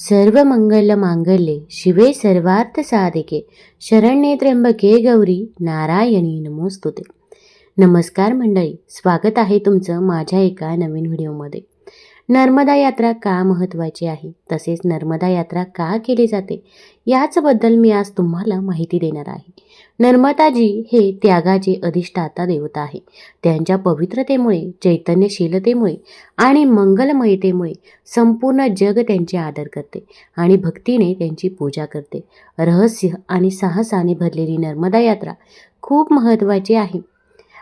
सर्व मंगल मांगल्ये शिवे सर्वार्थ साधिके शरण्ये त्र्यंबके गौरी नारायणी नमोस्तुते नमस्कार मंडळी स्वागत आहे तुमचं माझ्या एका नवीन व्हिडिओमध्ये. नर्मदा यात्रा का महत्त्वाची आहे? तसेच नर्मदा यात्रा का केली जाते? याचबद्दल मी आज तुम्हाला माहिती देणार आहे. नर्मदाजी हे त्यागाचे अधिष्ठाता देवता आहे त्यांच्या पवित्रतेमुळे चैतन्यशीलतेमुळे आणि मंगलमयतेमुळे संपूर्ण जग त्यांचे आदर करते आणि भक्तीने त्यांची पूजा करते. रहस्य आणि साहसाने भरलेली नर्मदा यात्रा खूप महत्त्वाची आहे.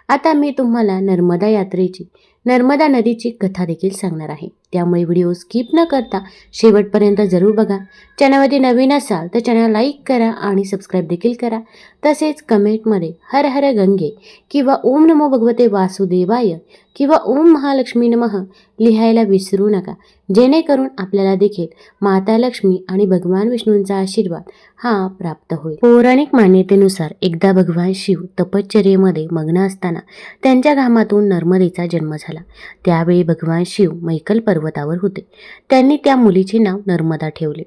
आता मी तुम्हाला नर्मदा यात्रेची नर्मदा नदीची कथा देखील सांगणार आहे. त्यामुळे व्हिडिओ स्किप न करता शेवटपर्यंत जरूर बघा. चॅनलमध्ये नवीन असाल तर चॅनल लाईक करा आणि सबस्क्राईब देखील करा. तसेच कमेंटमध्ये हर हर गंगे किंवा ओम नमो भगवते वासुदेवाय किंवा ओम महालक्ष्मी नमः लिहायला विसरू नका. जेणेकरून आपल्याला देखील माता लक्ष्मी आणि भगवान विष्णूंचा आशीर्वाद हा प्राप्त होईल. पौराणिक मान्यतेनुसार एकदा भगवान शिव तपश्चर्येमध्ये मग्न असताना त्यांच्या घामातून नर्मदेचा जन्म झाला. त्यावेळी भगवान शिव मैकल पर्वतावर होते. त्यांनी त्या मुलीचे नाव नर्मदा ठेवले.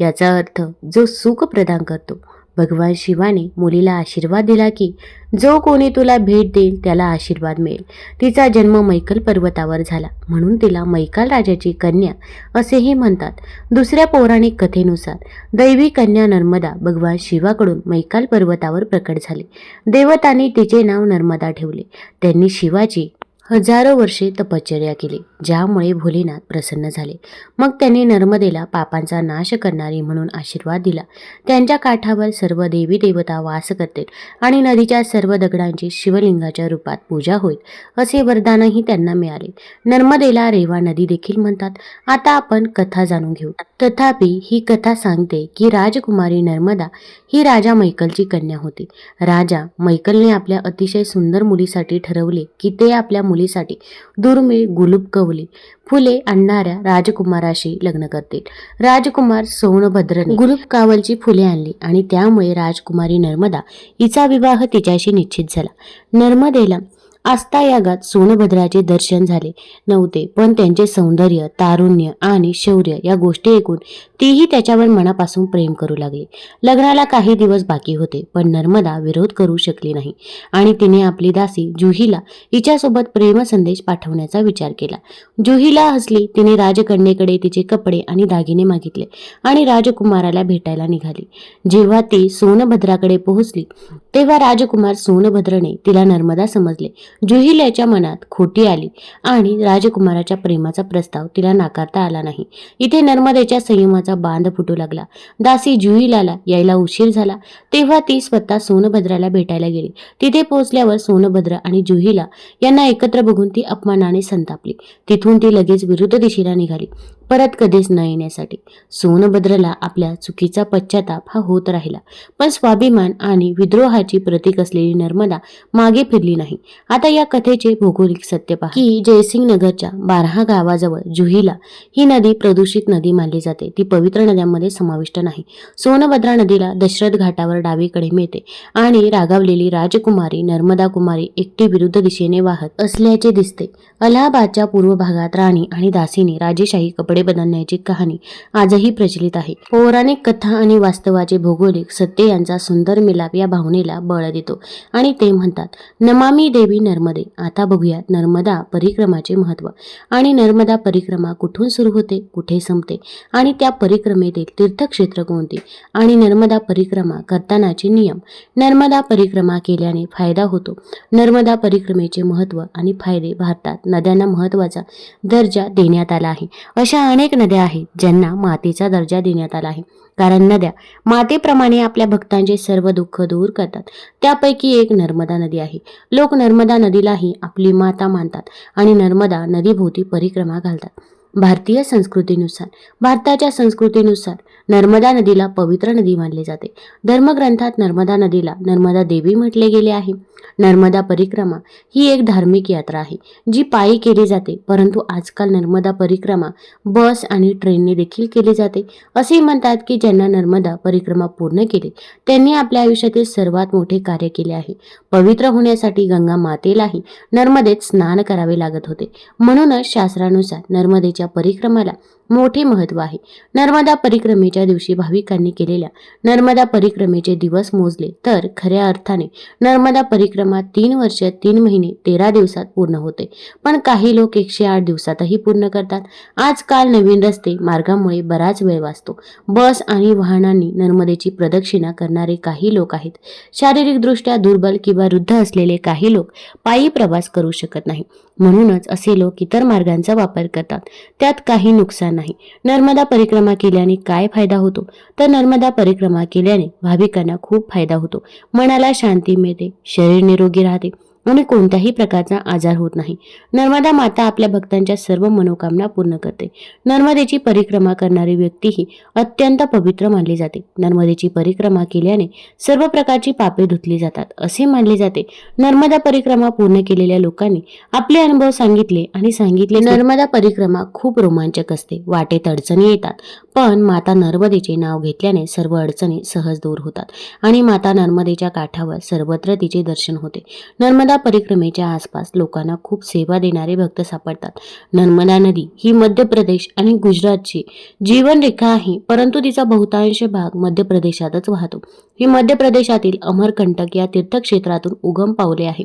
याचा अर्थ जो सुख प्रदान करतो. भगवान शिवाने मुलीला आशीर्वाद दिला की जो कोणी तुला भेट देईल त्याला आशीर्वाद मिळेल. तिचा जन्म मैकल पर्वतावर झाला. म्हणून तिला मैकाल राजाची कन्या असेही म्हणतात. दुसऱ्या पौराणिक कथेनुसार दैवी कन्या नर्मदा भगवान शिवाकडून मैकाल पर्वतावर प्रकट झाली. देवतांनी तिचे नाव नर्मदा ठेवले. त्यांनी शिवाची हजारो वर्षे तपश्चर्या केली ज्यामुळे भोलेनाथ प्रसन्न झाले. मग त्यांनी नर्मदेला पापांचा नाश करणारी म्हणून आशीर्वाद दिला. त्यांच्या काठावर सर्व देवी देवता वास करतील आणि नदीच्या सर्व दगडांची शिवलिंगाच्या रूपात पूजा होईल असे वरदानही त्यांना मिळाले. नर्मदेला रेवा नदी देखील म्हणतात. आता आपण कथा जाणून घेऊ. तथापि ही कथा सांगते की राजकुमारी नर्मदा ही राजा मैकलची कन्या होती. राजा मैकलने आपल्या अतिशय सुंदर मुलीसाठी ठरवले की ते आपल्या मुलीसाठी दुर्मिळ गुलूब कवली फुले आणणाऱ्या राजकुमाराशी लग्न करतील. राजकुमार सोनभद्रने गुलूब कावलची फुले आणली आणि त्यामुळे राजकुमारी नर्मदा हिचा विवाह तिच्याशी निश्चित झाला. नर्मदेला आस्थायागात सोनभद्राचे दर्शन झाले. नव्हते पण त्यांचे सौंदर्य तारुण्य आणि शौर्य या गोष्टी ऐकून तीही त्याच्यावर मनापासून प्रेम करू लागली. लग्नाला काही दिवस बाकी होते पण नर्मदा विरोध करू शकली नाही आणि तिने आपली दासी जुहीला हिच्यासोबत प्रेम संदेश पाठवण्याचा विचार केला. जुहीला हसली तिने राजकन्येकडे तिचे कपडे आणि दागिने मागितले आणि राजकुमाराला भेटायला निघाली. जेव्हा ती सोनभद्राकडे पोहोचली तेव्हा राजकुमार सोनभद्रने तिला नर्मदा समजले. जुहिल्याच्या मनात खोटी आली आणि राजकुमाराच्या प्रेमाचा प्रस्ताव तिला नाकारता आला नाही. इथे नर्मदेच्या संयमाचा बांध फुटू लागला. दासी जुहिलाला यायला उशीर झाला. तेव्हा ती स्वतः सोनभद्राला भेटायला गेली. तिथे पोहोचल्यावर सोनभद्र आणि जुहिला यांना एकत्र बघून ती अपमानाने संतापली. तिथून ती लगेच विरुद्ध दिशेला निघाली. परत कधीच न येण्यासाठी. सोनभद्रला आपल्या चुकीचा पश्चाताप हा होत राहिला. पण स्वाभिमान आणि विद्रोहाची प्रतीक असलेली नर्मदा मागे फिरली नाही. आता या कथेचे भौगोलिक सत्य पहा. की जयसिंग नगरच्या बारहा गावाजवळ जुहीला ही नदी प्रदूषित नदी मानली जाते. ती पवित्र नद्यांमध्ये समाविष्ट नाही. सोनभद्रा नदीला दशरथ घाटावर डावीकडे मिळते आणि रागावलेली राजकुमारी नर्मदा कुमारी एकटी विरुद्ध दिशेने वाहत असल्याचे दिसते. अलाहाबादच्या पूर्व भागात राणी आणि दासीने राजेशाही कपडे बदलण्याची कहाणी आजही प्रचलित आहे. पौराणिक कथा आणि वास्तवाचे भौगोलिक सत्य यांचा सुंदर मिलाप या भावनेला बळ देतो. आणि ते म्हणतात नमामी देवी नर्मदे आता बघूयात नर्मदा परिक्रमाचे महत्त्व. आणि नर्मदा परिक्रमा कुठून सुरू होते कुठे संपते आणि त्या परिक्रमेतील तीर्थक्षेत्र कोणती? आणि नर्मदा परिक्रमा करतानाचे नियम. नर्मदा परिक्रमा केल्याने फायदा होतो. नर्मदा परिक्रमेचे महत्त्व आणि फायदे भारतात नद्यांना महत्त्वाचा दर्जा देण्यात आला आहे. अशा अनेक नद्या आहेत ज्यांना मातेचा दर्जा देण्यात आला आहे. कारण नद्या मातेप्रमाणे आपल्या भक्तांचे सर्व दुःख दूर करतात. त्यापैकी एक नर्मदा नदी आहे. लोक नर्मदा नदीलाही आपली माता मानतात आणि नर्मदा नदीभोवती परिक्रमा घालतात. भारतीय संस्कृतीनुसार भारताच्या संस्कृतीनुसार नर्मदा नदीला पवित्र नदी मानले जाते. धर्मग्रंथात नर्मदा नदीला नर्मदा देवी म्हटले गेले आहे. नर्मदा परिक्रमा ही एक धार्मिक यात्रा आहे जी पायी केली जाते परंतु आजकाल नर्मदा परिक्रमा बस आणि ट्रेनने देखील केली जाते. असे म्हणतात की ज्यांना नर्मदा परिक्रमा पूर्ण केली त्यांनी आपल्या आयुष्यातील सर्वात मोठे कार्य केले आहे. पवित्र होण्यासाठी गंगा मातेलाही नर्मदेत स्नान करावे लागत होते. म्हणूनच शास्त्रानुसार नर्मदेच्या परिक्रमाला मोठे महत्त्व आहे. नर्मदा परिक्रमेच्या दिवशी भाविकांनी केलेल्या नर्मदा परिक्रमेचे दिवस मोजले तर खऱ्या अर्थाने नर्मदा परिक्रमा तीन वर्ष तीन महिने तेरा दिवसात पूर्ण होते. पण काही लोक एकशे आठ दिवसातही पूर्ण करतात. आजकाल नवीन रस्ते मार्गामुळे बराच वेळ वाचतो. बस आणि वाहनांनी नर्मदेची प्रदक्षिणा करणारे काही लोक आहेत. शारीरिकदृष्ट्या दुर्बल किंवा वृद्ध असलेले काही लोक पायी प्रवास करू शकत नाही. म्हणूनच असे लोक इतर मार्गांचा वापर करतात. त्यात काही नुकसान नाही. नर्मदा परिक्रमा केल्याने काय फायदा होतो? तर नर्मदा परिक्रमा केल्याने भाविकांना खूप फायदा होतो. मनाला शांती मिळते शरीर निरोगी राहते. आणि कोणत्याही प्रकारचा आजार होत नाही. नर्मदा माता आपल्या भक्तांच्या सर्व मनोकामना पूर्ण करते. नर्मदेची परिक्रमा करणारी व्यक्ती ही अत्यंत पवित्र मानली जाते. नर्मदेची परिक्रमा केल्याने सर्व प्रकारची पापे धुतली जातात असे मानले जाते. नर्मदा परिक्रमा पूर्ण केलेल्या लोकांनी आपले अनुभव सांगितले आणि सांगितले नर्मदा परिक्रमा खूप रोमांचक असते वाटेत अडचणी येतात. पण माता नर्मदेचे नाव घेतल्याने सर्व अडचणी सहज दूर होतात आणि माता नर्मदेच्या काठावर सर्वत्र तिचे दर्शन होते. नर्मदा परिक्रमेच्या आसपास लोकांना खूप सेवा देणारे भक्त सापडतात. नर्मदा नदी ही मध्य प्रदेश आणि गुजरातची जीवनरेखा आहे परंतु तिचा बहुतांश भाग मध्य प्रदेशातच वाहतो. ही मध्य प्रदेशातील अमरकंटक या तीर्थक्षेत्रातून उगम पावले आहे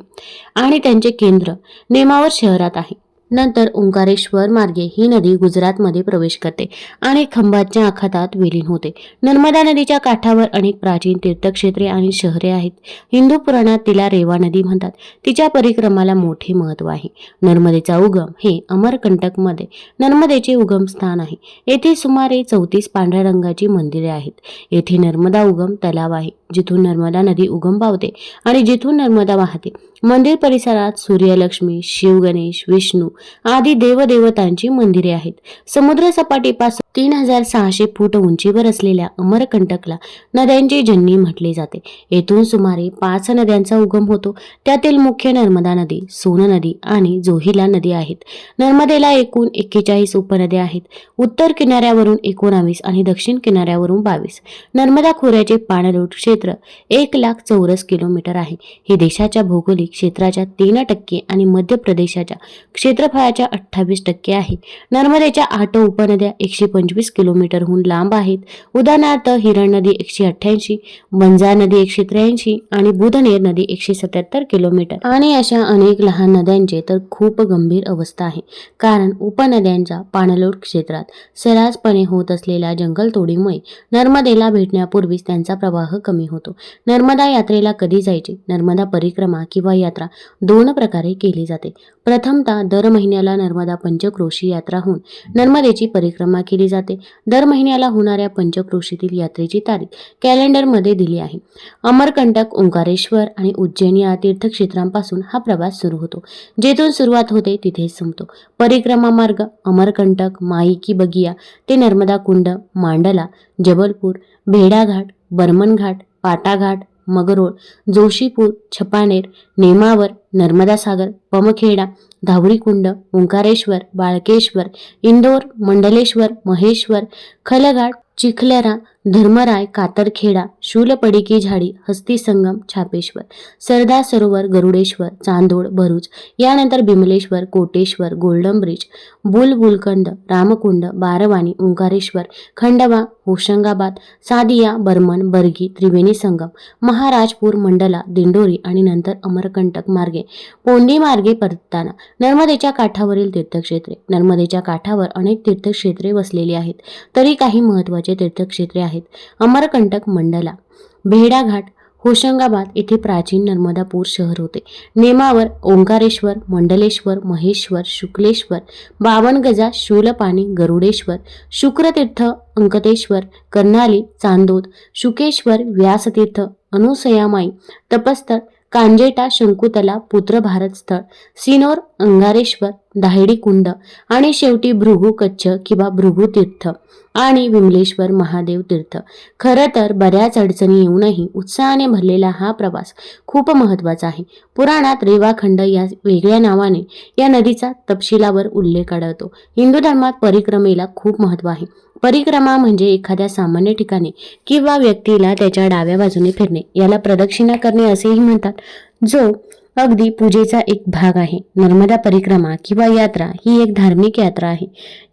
आणि त्यांचे केंद्र नेमावर शहरात आहे. नंतर ओंकारेश्वर मार्गे ही नदी गुजरातमध्ये प्रवेश करते आणि खंभातच्या आखातात विलीन होते. नर्मदा नदीच्या काठावर अनेक प्राचीन तीर्थक्षेत्रे आणि शहरे आहेत. हिंदू पुराणात तिला रेवा नदी म्हणतात. तिच्या परिक्रमाला मोठे महत्त्व आहे. नर्मदेचा उगम हे अमरकंटकमध्ये नर्मदेचे उगम स्थान आहे. येथे सुमारे चौतीस पांढऱ्या रंगाची मंदिरे आहेत. येथे नर्मदा उगम तलाव आहे जिथून नर्मदा नदी उगम पावते आणि जिथून नर्मदा वाहते. मंदिर परिसरात सूर्यलक्ष्मी शिवगणेश विष्णू आदी देवदेवतांची मंदिरे आहेत. समुद्र सपाटीपासून तीन हजार सहाशे फूट उंचीवर असलेल्या अमरकंटकला नद्यांची जननी म्हटले जाते. येथून सुमारे पाच नद्यांचा उगम होतो. त्यातील मुख्य नर्मदा नदी सोन नदी आणि जोहिला नदी आहेत. नर्मदेला एकूण एक्केचाळीस उपनद्या आहेत. उत्तर किनाऱ्यावरून एकोणावीस आणि दक्षिण किनाऱ्यावरून बावीस. नर्मदा खोऱ्याचे पाणलोट क्षेत्र एक लाख चौरस किलोमीटर आहे. हे देशाच्या भौगोलिक क्षेत्राच्या तीन टक्के आणि मध्य प्रदेशाच्या क्षेत्रफळाच्या अठ्ठावीस टक्के आहे. नर्मदेच्या आठ उपनद्या एकशे पंचवीस किलोमीटरहून लांब आहेत. उदाहरणार्थ हिरण नदी एकशे अठ्ठ्याऐंशी बंजा नदी एकशे त्र्याऐंशी आणि बुधनेर नदी एकशे सत्याहत्तर किलोमीटर. आणि अशा अनेक लहान नद्यांचे तर खूप गंभीर अवस्था आहे. कारण उपनद्यांच्या पाणलोट क्षेत्रात सर्रासपणे होत असलेल्या जंगलतोडीमुळे नर्मदेला भेटण्यापूर्वीच त्यांचा प्रवाह कमी होतो. नर्मदा यात्रेला कधी जायचे? नर्मदा परिक्रमा किंवा यात्रा दोन प्रकारे केली जाते. प्रथमतः दर महिन्याला नर्मदा पंचक्रोशी यात्रा होऊन नर्मदेची परिक्रमा केली जाते. दर महिन्याला होणाऱ्या पंचक्रोशीतील यात्रेची तारीख कॅलेंडरमध्ये दिली आहे. अमरकंटक ओंकारेश्वर आणि उज्जैन या तीर्थक्षेत्रांपासून हा प्रवास सुरू होतो. जेथून सुरुवात होते तिथेच संपतो. परिक्रमा मार्ग अमरकंटक माई की बगिया ते नर्मदा कुंड मांडला जबलपूर भेडाघाट बर्मनघाट पाटाघाट मगरोळ जोशीपूर छपानेर नेमावर नर्मदा सागर पमखेडा धावरीकुंड ओंकारेश्वर बाळकेश्वर इंदोर मंडलेश्वर महेश्वर खलघाट चिखलरा धर्मराय कातरखेडा शूलपडिकी झाडी हस्ती संगम छापेश्वर सरदार सरोवर गरुडेश्वर चांदोड भरूच यानंतर बिमलेश्वर कोटेश्वर गोल्डन ब्रिज बुलबुलकंद रामकुंड बारवाणी ओंकारेश्वर खंडवा होशंगाबाद सादिया बर्मन बर्गी त्रिवेणी संगम महाराजपूर मंडला दिंडोरी आणि नंतर अमरकंटक मार्गे. पोंडी मार्गे परतताना नर्मदेच्या काठावरील तीर्थक्षेत्रे. नर्मदेच्या काठावर अनेक तीर्थक्षेत्रे वसलेली आहेत. तरी काही महत्त्वाचे तीर्थक्षेत्रे आहेत. अमरकंटक मंडला. भेडाघाट होशंगाबाद येथे प्राचीन नर्मदापूर शहर होते. नेमावर ओंकारेश्वर मंडलेश्वर महेश्वर शुक्लेश्वर बावनगजा शूलपाणी गरुडेश्वर शुक्रतीर्थ अंकतेश्वर कर्नाली चांदोद शुकेश्वर व्यासतीर्थ अनुसयामाई तपस्थळ कांजेटा शंकुतला पुत्र भारत स्थळ सिनोर अंगारेश्वर दाहिडी कुंड आणि शेवटी भृगू कच्छ किंवा भृगू तीर्थ आणि विमलेश्वर महादेव तीर्थ. खरं तर बऱ्याच अडचणी येऊनही उत्साहाने भरलेला हा प्रवास खूप महत्त्वाचा आहे. पुराणात रेवाखंड या वेगळ्या नावाने या नदीचा तपशिलावर उल्लेख आढळतो. हिंदू धर्मात परिक्रमेला खूप महत्त्व आहे. परिक्रमा म्हणजे एखाद्या सामान्य ठिकाणी किंवा व्यक्तीला त्याच्या डाव्या बाजूने फिरणे याला प्रदक्षिणा करणे असेही म्हणतात. जो अगदी पूजेचा एक भाग आहे. नर्मदा परिक्रमा किंवा यात्रा ही एक धार्मिक यात्रा आहे.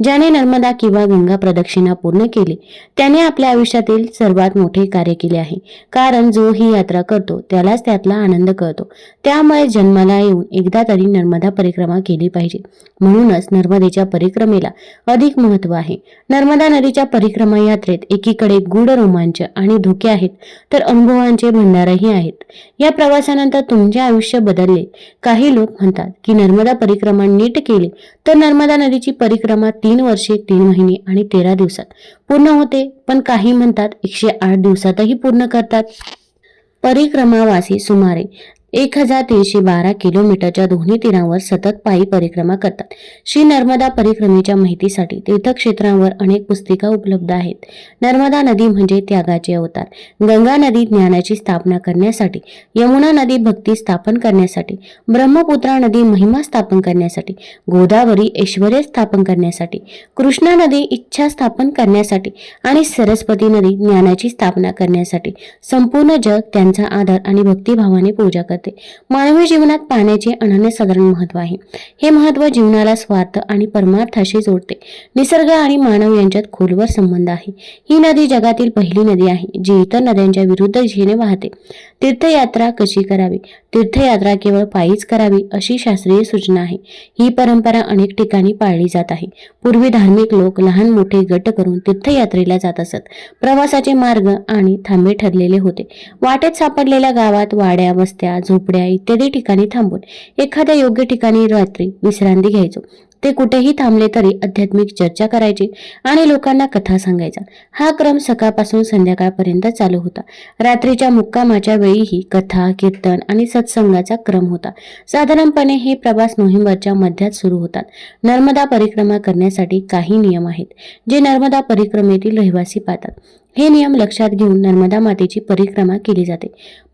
ज्याने नर्मदा किंवा गंगा प्रदक्षिणा पूर्ण केली त्याने आपल्या आयुष्यातील सर्वात मोठे कार्य केले आहे. कारण जो ही यात्रा करतो त्यालाच त्यातला आनंद कळतो. त्यामुळे जन्माला येऊन एकदा तरी नर्मदा परिक्रमा केली पाहिजे. म्हणूनच नर्मदेच्या परिक्रमेला अधिक महत्त्व आहे. नर्मदा नदीच्या परिक्रमा यात्रेत एकीकडे गूढ रोमांच आणि धोके आहेत तर अनुभवांचे भंडारही आहेत. या प्रवासानंतर तुमचे आयुष्य बदलले. काही लोक म्हणतात की नर्मदा परिक्रमा नीट केली तर नर्मदा नदीची परिक्रमा तीन वर्षे तीन महिने आणि तेरा दिवसात पूर्ण होते. पण काही म्हणतात एकशे आठ दिवसातही पूर्ण करतात. परिक्रमावासी सुमारे एक हजार तीनशे बारा किलोमीटरच्या दोन्ही तीरांवर सतत पायी परिक्रमा करतात. श्री नर्मदा परिक्रमेच्या माहितीसाठी तीर्थक्षेत्रांवर अनेक पुस्तिका उपलब्ध आहेत. नर्मदा नदी म्हणजे त्यागाचे अवतार. गंगा नदी ज्ञानाची स्थापना करण्यासाठी यमुना नदी भक्ती स्थापन करण्यासाठी ब्रह्मपुत्रा नदी महिमा स्थापन करण्यासाठी गोदावरी ऐश्वर्य स्थापन करण्यासाठी कृष्णा नदी इच्छा स्थापन करण्यासाठी आणि सरस्वती नदी ज्ञानाची स्थापना करण्यासाठी संपूर्ण जग त्यांचा आदर आणि भक्तिभावाने पूजा करते. करते मानवी जीवनात पाण्याचे अनन्य साधारण महत्त्व आहे. हे महत्त्व जीवनाला स्वार्थ आणि परमार्थाशी जोडते. निसर्ग आणि मानव यांच्यात खोलवर संबंध आहे. ही नदी जगातील पहिली नदी आहे जी इतर नद्यांच्या विरुद्ध दिशेने वाहते. तीर्थयात्रा कशी करावी? तीर्थयात्रा केवळ पायीच करावी अशी शास्त्रीय सूचना आहे. ही परंपरा अनेक ठिकाणी पाळली जात आहे. पूर्वी धार्मिक लोक लहान मोठे गट करून तीर्थयात्रेला जात असत. प्रवासाचे मार्ग आणि थांबे ठरलेले होते. वाटेत सापडलेल्या गावात वाड्या वस्त्या झोपड्या इत्यादी ठिकाणी थांबून एखाद्या योग्य ठिकाणी रात्री विश्रांती घ्यायचो. ते कुठेही थांबले तरी आध्यात्मिक चर्चा करायची आणि लोकांना कथा सांगायचा. हा क्रम सकाळपासून संध्याकाळपर्यंत चालू होता. रात्रीच्या मुक्कामाच्या वेळीही कथा कीर्तन आणि सत्संगाचा क्रम होता. साधारणपणे हे प्रवास नोव्हेंबरच्या मध्यात सुरू होतात. नर्मदा परिक्रमा करण्यासाठी काही नियम आहेत जे नर्मदा परिक्रमेतील रहिवासी पाळतात. हे नियम लक्षात घेऊन नर्मदा मातेची परिक्रमा केली जाते.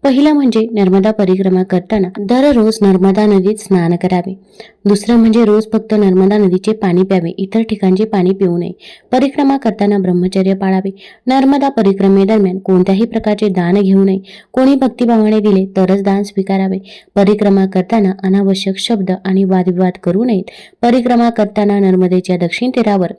पहिलं म्हणजे नर्मदा परिक्रमा करताना दररोज नर्मदा नदीत स्नान करावे. दुसरं म्हणजे रोज फक्त नर्मदा नदीचे पाणी प्यावे इतर ठिकाणचे पाणी पिऊ नये. परिक्रमा करताना ब्रह्मचर्य पाळावे. नर्मदा परिक्रमेदरम्यान कोणत्याही प्रकारचे दान घेऊ नये. कोणी भक्तिभावाने दिले तरच दान स्वीकारावे. परिक्रमा करताना अनावश्यक शब्द आणि वादविवाद करू नयेत. परिक्रमा करताना नर्मदेच्या दक्षिण तीरावर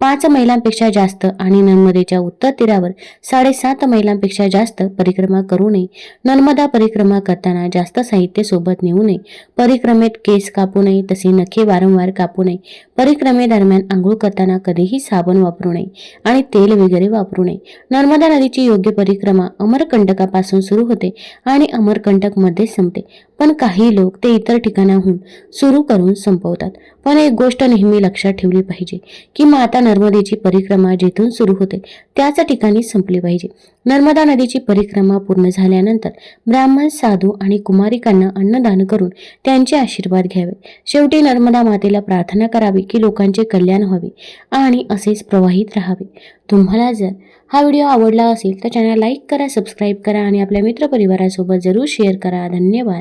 पाच मैलांपेक्षा जास्त आणि नर्मदेच्या उत्तर तीरावर साडेसात मैलांपेक्षा जास्त परिक्रमा करू नये. नर्मदा परिक्रमा करताना जास्त साहित्य सोबत नेऊ नये. परिक्रमेत केस कापू नये तसे नखे वारंवार कापू नये. परिक्रमेदरम्यान आंघोळ करताना कधीही साबण वापरू नये आणि तेल वगैरे वापरू नये. नर्मदा नदीची योग्य परिक्रमा अमरकंटकापासून सुरू होते आणि अमरकंटकमध्ये संपते. पण काही लोक ते इतर ठिकाणाहून सुरू करून संपवतात. पण एक गोष्ट नेहमी लक्षात ठेवली पाहिजे की माता नर्मदेची परिक्रमा जिथून सुरू होते त्याच ठिकाणी संपली पाहिजे. नर्मदा नदीची परिक्रमा पूर्ण झाल्यानंतर ब्राह्मण साधू आणि कुमारिकांना अन्नदान करून त्यांचे आशीर्वाद घ्यावे. शेवटी नर्मदा मातेला प्रार्थना करावी की लोकांचे कल्याण व्हावे आणि असेच प्रवाहित राहावे. तुम्हाला जर हा व्हिडिओ आवडला असेल तर चॅनल लाईक करा सबस्क्राईब करा आणि आपल्या मित्रपरिवारासोबत जरूर शेअर करा. धन्यवाद.